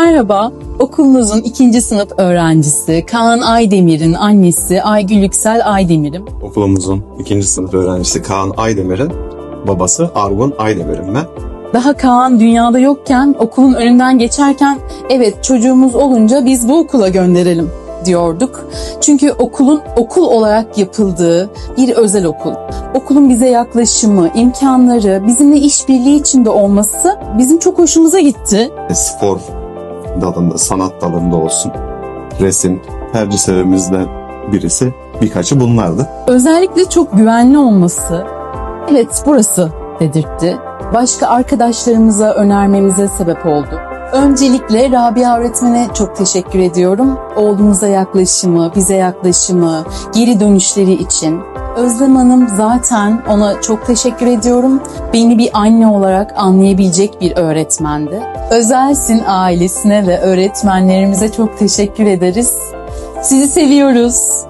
Merhaba, okulunuzun ikinci sınıf öğrencisi Kaan Aydemir'in annesi Aygül Yüksel Aydemir'im. Okulumuzun ikinci sınıf öğrencisi Kaan Aydemir'in babası Argun Aydemir'im ben. Daha Kaan dünyada yokken okulun önünden geçerken evet çocuğumuz olunca biz bu okula gönderelim diyorduk. Çünkü okulun okul olarak yapıldığı bir özel okul. Okulun bize yaklaşımı, imkanları, bizimle işbirliği içinde olması bizim çok hoşumuza gitti. Spor dalında, sanat dalında olsun. Resim, tercihlerimizden birisi birkaçı bunlardı. Özellikle çok güvenli olması, evet burası dedirtti. Başka arkadaşlarımıza önermemize sebep oldu. Öncelikle Rabia öğretmene çok teşekkür ediyorum. Oğlumuza yaklaşımı, bize yaklaşımı, geri dönüşleri için. Özlem Hanım zaten ona çok teşekkür ediyorum. Beni bir anne olarak anlayabilecek bir öğretmendi. Özelsin ailesine ve öğretmenlerimize çok teşekkür ederiz. Sizi seviyoruz.